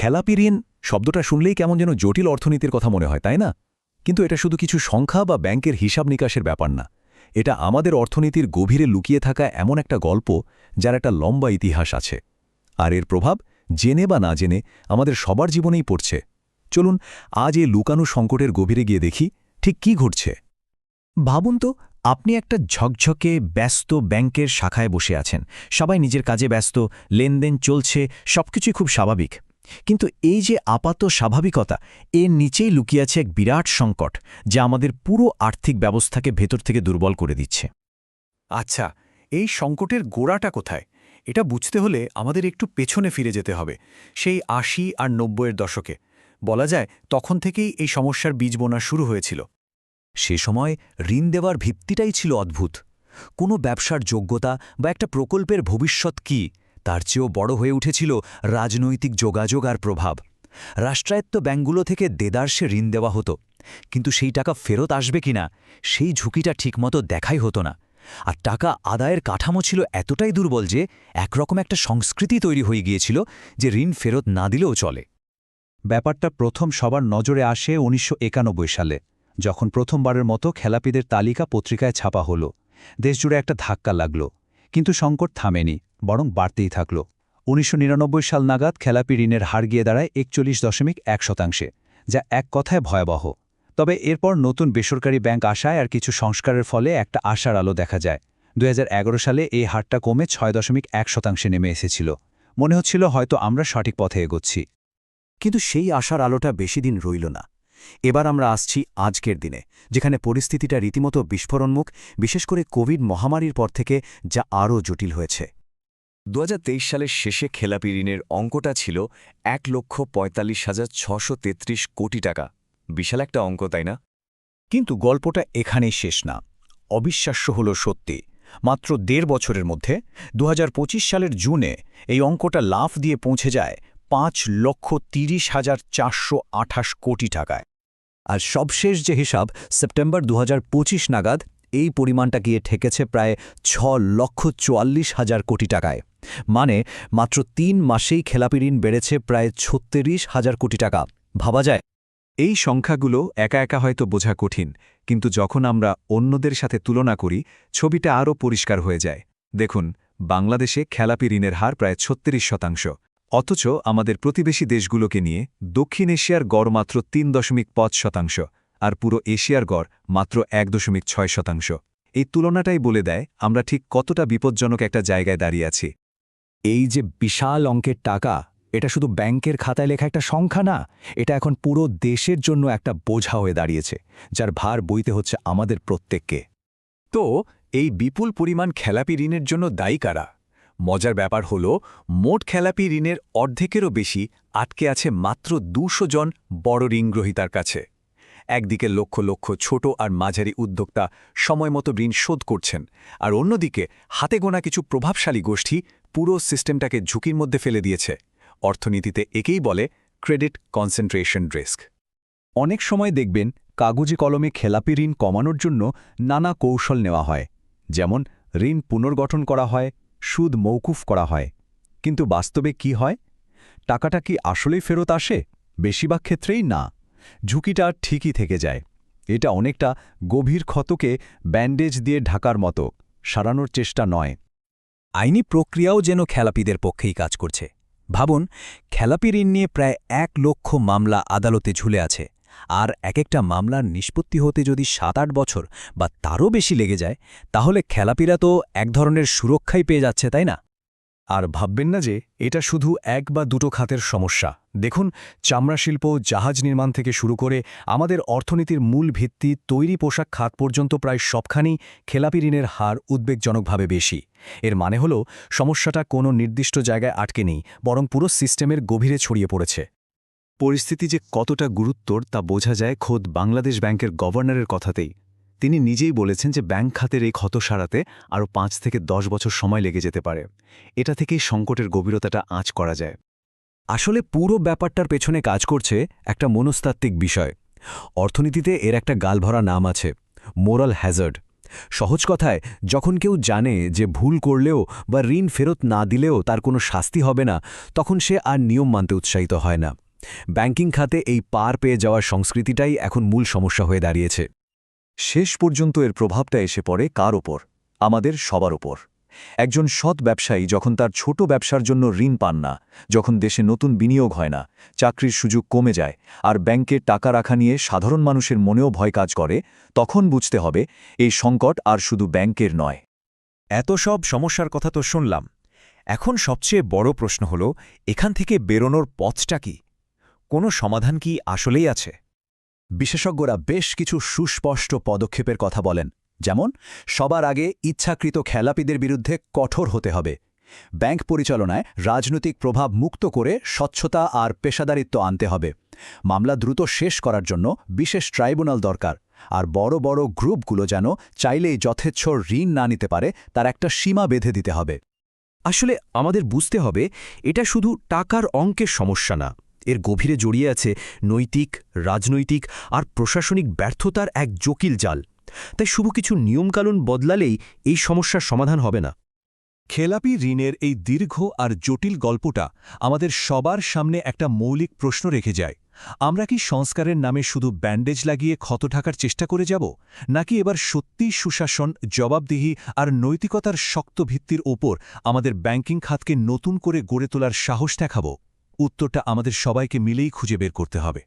খেলাপি শব্দটা শুনলেই কেমন যেন জটিল অর্থনীতির কথা মনে হয়, তাই না? কিন্তু এটা শুধু কিছু সংখ্যা বা ব্যাংকের হিসাব নিকাশের ব্যাপার না। এটা আমাদের অর্থনীতির গভীরে লুকিয়ে থাকা এমন একটা গল্প যার একটা লম্বা ইতিহাস আছে। আর এর প্রভাব জেনে বা না জেনে আমাদের সবার জীবনেই পড়ছে। চলুন আজ এই লুকানো সংকটের গভীরে গিয়ে দেখি ঠিক কি ঘটছে। ভাবুন তো, আপনি একটা ঝকঝকে, ব্যস্ত ব্যাংকের শাখায় বসে আছেন। সবাই নিজের কাজে ব্যস্ত, লেনদেন চলছে, সবকিছুই খুব স্বাভাবিক। কিন্তু এই যে আপাত স্বাভাবিকতা, এর নিচেই লুকিয়ে আছে এক বিরাট সংকট, যা আমাদের পুরো আর্থিক ব্যবস্থাকে ভেতর থেকে দুর্বল করে দিচ্ছে। আচ্ছা এই সংকটের গোড়াটা কোথায়? এটা বুঝতে হলে আমাদের একটু পেছনে ফিরে যেতে হবে, সেই আশি আর নব্বইয়ের দশকে। বলা যায়, তখন থেকেই এই সমস্যার বীজ বোনা শুরু হয়েছিল। সে সময় ঋণ দেওয়ার ভিত্তিটাই ছিল অদ্ভুত। কোনো ব্যবসার যোগ্যতা বা একটা প্রকল্পের ভবিষ্যৎ কি? তার চেয়েও বড় হয়ে উঠেছিল রাজনৈতিক যোগাযোগ আর প্রভাব। রাষ্ট্রায়ত্ত ব্যাঙ্কগুলো থেকে দেদার্সে ঋণ দেওয়া হতো। কিন্তু সেই টাকা ফেরত আসবে কিনা, সেই ঝুঁকিটা ঠিকমতো দেখাই হতো না। আর টাকা আদায়ের কাঠামো ছিল এতটাই দুর্বল যে একরকম একটা সংস্কৃতি তৈরি হয়ে গিয়েছিল যে ঋণ ফেরত না দিলেও চলে। ব্যাপারটা প্রথম সবার নজরে আসে উনিশশো একানব্বই সালে, যখন প্রথমবারের মতো খেলাপিদের তালিকা পত্রিকায় ছাপা হলো। দেশজুড়ে একটা ধাক্কা লাগল। কিন্তু সংকট থামেনি, বরং বাড়তেই থাকল। উনিশশো নিরানব্বই সাল নাগাদ খেলাপি ঋণের হার গিয়ে দাঁড়ায় একচল্লিশ দশমিক এক শতাংশে, যা এক কথায় ভয়াবহ। তবে এরপর নতুন বেসরকারি ব্যাংক আসায় আর কিছু সংস্কারের ফলে একটা আশার আলো দেখা যায়। দুই হাজার এগারো সালে এই হারটা কমে ছয় দশমিক এক শতাংশে নেমে এসেছিল। মনে হচ্ছিল হয়তো আমরা সঠিক পথে এগোচ্ছি। কিন্তু সেই আশার আলোটা বেশি দিন রইল না। এবার আমরা আসছি আজকের দিনে, যেখানে পরিস্থিতিটা রীতিমতো বিস্ফোরণমুখ, বিশেষ করে কোভিড মহামারীর পর থেকে যা আরও জটিল হয়েছে। দু হাজার তেইশ সালের শেষে খেলাপি ঋণের অঙ্কটা ছিল এক লক্ষ পঁয়তাল্লিশ হাজার ছশো তেত্রিশ কোটি টাকা। বিশাল একটা অঙ্ক, তাই না? কিন্তু গল্পটা এখানেই শেষ না। অবিশ্বাস্য হল সত্যি। মাত্র দেড় বছরের মধ্যে দু হাজার পঁচিশ সালের জুনে এই অঙ্কটা লাফ দিয়ে পৌঁছে যায় পাঁচ লক্ষ তিরিশ হাজার চারশো আঠাশ কোটি টাকায়। আর সবশেষ যে হিসাব, সেপ্টেম্বর দু হাজার পঁচিশ নাগাদ এই পরিমাণটা গিয়ে ঠেকেছে প্রায় ছ লক্ষ চুয়াল্লিশ হাজার কোটি টাকায়। মানে মাত্র তিন মাসেই খেলাপি ঋণ বেড়েছে প্রায় ছত্রিশ হাজার কোটি টাকা। ভাবা যায়। এই সংখ্যাগুলো একা একা হয়তো বোঝা কঠিন, কিন্তু যখন আমরা অন্যদের সাথে তুলনা করি, ছবিটা আরও পরিষ্কার হয়ে যায়। দেখুন, বাংলাদেশে খেলাপি ঋণের হার প্রায় ছত্রিশ শতাংশ। অথচ আমাদের প্রতিবেশী দেশগুলোকে নিয়ে দক্ষিণ এশিয়ার গড় মাত্র তিন দশমিক পাঁচ শতাংশ আর পুরো এশিয়ার গড় মাত্র এক দশমিক ছয় শতাংশ। এই তুলনাটাই বলে দেয় আমরা ঠিক কতটা বিপজ্জনক একটা জায়গায় দাঁড়িয়ে আছি। এই যে বিশাল অঙ্কের টাকা, এটা শুধু ব্যাংকের খাতায় লেখা একটা সংখ্যা না, এটা এখন পুরো দেশের জন্য একটা বোঝা হয়ে দাঁড়িয়েছে, যার ভার বইতে হচ্ছে আমাদের প্রত্যেককে। তো, এই বিপুল পরিমাণ খেলাপি ঋণের জন্য দায়ী কারা? মজার ব্যাপার হল, মোট খেলাপি ঋণের অর্ধেকেরও বেশি আটকে আছে মাত্র দুশো জন বড় ঋণগ্রহীতার কাছে। একদিকে লক্ষ লক্ষ ছোট আর মাঝারি উদ্যোক্তা সময়মতো ঋণ শোধ করছেন, আর অন্যদিকে হাতে গোনা কিছু প্রভাবশালী গোষ্ঠী পুরো সিস্টেমটাকে ঝুঁকির মধ্যে ফেলে দিয়েছে। অর্থনীতিতে একেই বলে ক্রেডিট কনসেন্ট্রেশন রিস্ক। অনেক সময় দেখবেন কাগজে কলমে খেলাপি ঋণ কমানোর জন্য নানা কৌশল নেওয়া হয়, যেমন ঋণ পুনর্গঠন করা হয় সুদ মৌকুফ করা হয়। কিন্তু বাস্তবে কি হয়? টাকাটা কি আসলেই ফেরত আসে? বেশিরভাগ ক্ষেত্রেই না। ঝুঁকিটা ঠিকই থেকে যায়। এটা অনেকটা গভীর ক্ষতকে ব্যান্ডেজ দিয়ে ঢাকার মতো সারানোর চেষ্টা নয়। আইনি প্রক্রিয়াও যেন খেলাপিদের পক্ষেই কাজ করছে। ভাবুন, খেলাপি ঋণ নিয়ে প্রায় এক লক্ষ মামলা আদালতে ঝুলে আছে। আর এক একটা মামলার নিষ্পত্তি হতে যদি সাত আট বছর বা তারও বেশি লেগে যায়, তাহলে খেলাপিরা তো এক ধরনের সুরক্ষাই পেয়ে যাচ্ছে, তাই না? আর ভাববেন না যে এটা শুধু এক বা দুটো খাতের সমস্যা। দেখুন, চামড়া শিল্প জাহাজ নির্মাণ থেকে শুরু করে আমাদের অর্থনীতির মূল ভিত্তি তৈরি পোশাক খাত পর্যন্ত প্রায় সবখানেই খেলাপি ঋণের হার উদ্বেগজনকভাবে বেশি। এর মানে হল, সমস্যাটা কোনো নির্দিষ্ট জায়গায় আটকে নেই, বরং পুরো সিস্টেমের গভীরে ছড়িয়ে পড়েছে। পরিস্থিতি যে কতটা গুরুত্বর তা বোঝা যায় খোদ বাংলাদেশ ব্যাংকের গভর্নরের কথাতেই। তিনি নিজেই বলেছেন যে ব্যাংক খাতের এই ক্ষত সারাতে আরও পাঁচ থেকে দশ বছর সময় লেগে যেতে পারে। এটা থেকেই সংকটের গভীরতাটা আঁচ করা যায়। আসলে পুরো ব্যাপারটার পেছনে কাজ করছে একটা মনস্তাত্ত্বিক বিষয়। অর্থনীতিতে এর একটা গালভরা নাম আছে, মোরাল হ্যাজার্ড। সহজ কথায়, যখন কেউ জানে যে ভুল করলেও বা ঋণ ফেরত না দিলেও তার কোনো শাস্তি হবে না, তখন সে আর নিয়ম মানতে উৎসাহিত হয় না। ব্যাংকিং খাতে এই পার পেয়ে যাওয়ার সংস্কৃতিটাই এখন মূল সমস্যা হয়ে দাঁড়িয়েছে। শেষ পর্যন্ত এর প্রভাবটা এসে পড়ে কার ওপর? আমাদের সবার ওপর। একজন সৎ ব্যবসায়ী যখন তার ছোট ব্যবসার জন্য ঋণ পান না, যখন দেশে নতুন বিনিয়োগ হয় না, চাকরির সুযোগ কমে যায়, আর ব্যাংকে টাকা রাখা নিয়ে সাধারণ মানুষের মনেও ভয় কাজ করে, তখন বুঝতে হবে এই সংকট আর শুধু ব্যাংকের নয়। এত সব সমস্যার কথা তো শুনলাম। এখন সবচেয়ে বড় প্রশ্ন হল, এখান থেকে বেরোনোর পথটা কি? কোনো সমাধান কি আসলেই আছে? বিশেষজ্ঞরা বেশ কিছু সুস্পষ্ট পদক্ষেপের কথা বলেন, যেমন, সবার আগে ইচ্ছাকৃত খেলাপিদের বিরুদ্ধে কঠোর হতে হবে। ব্যাংক পরিচালনায় রাজনৈতিক প্রভাব মুক্ত করে স্বচ্ছতা আর পেশাদারিত্ব আনতে হবে। মামলা দ্রুত শেষ করার জন্য বিশেষ ট্রাইব্যুনাল দরকার, আর বড় বড় গ্রুপগুলো যেন চাইলেই যথেচ্ছ ঋণ না নিতে পারে, তার একটা সীমা বেঁধে দিতে হবে। আসলে আমাদের বুঝতে হবে, এটা শুধু টাকার অঙ্কের সমস্যা না। এর গভীরে জড়িয়ে আছে নৈতিক, রাজনৈতিক আর প্রশাসনিক ব্যর্থতার এক জটিল জাল। তাই শুধু কিছু নিয়মকানুন বদলালেই এই সমস্যার সমাধান হবে না। খেলাপি ঋণের এই দীর্ঘ আর জটিল গল্পটা আমাদের সবার সামনে একটা মৌলিক প্রশ্ন রেখে যায়। আমরা কি সংস্কারের নামে শুধু ব্যান্ডেজ লাগিয়ে ক্ষত ঢাকার চেষ্টা করে যাব, নাকি এবার সত্যিই সুশাসন, জবাবদিহি আর নৈতিকতার শক্ত ভিত্তির ওপর আমাদের ব্যাংকিং খাতকে নতুন করে গড়ে তোলার সাহস দেখাব? উত্তরটা আমাদের সবাইকে মিলেই খুঁজে বের করতে হবে।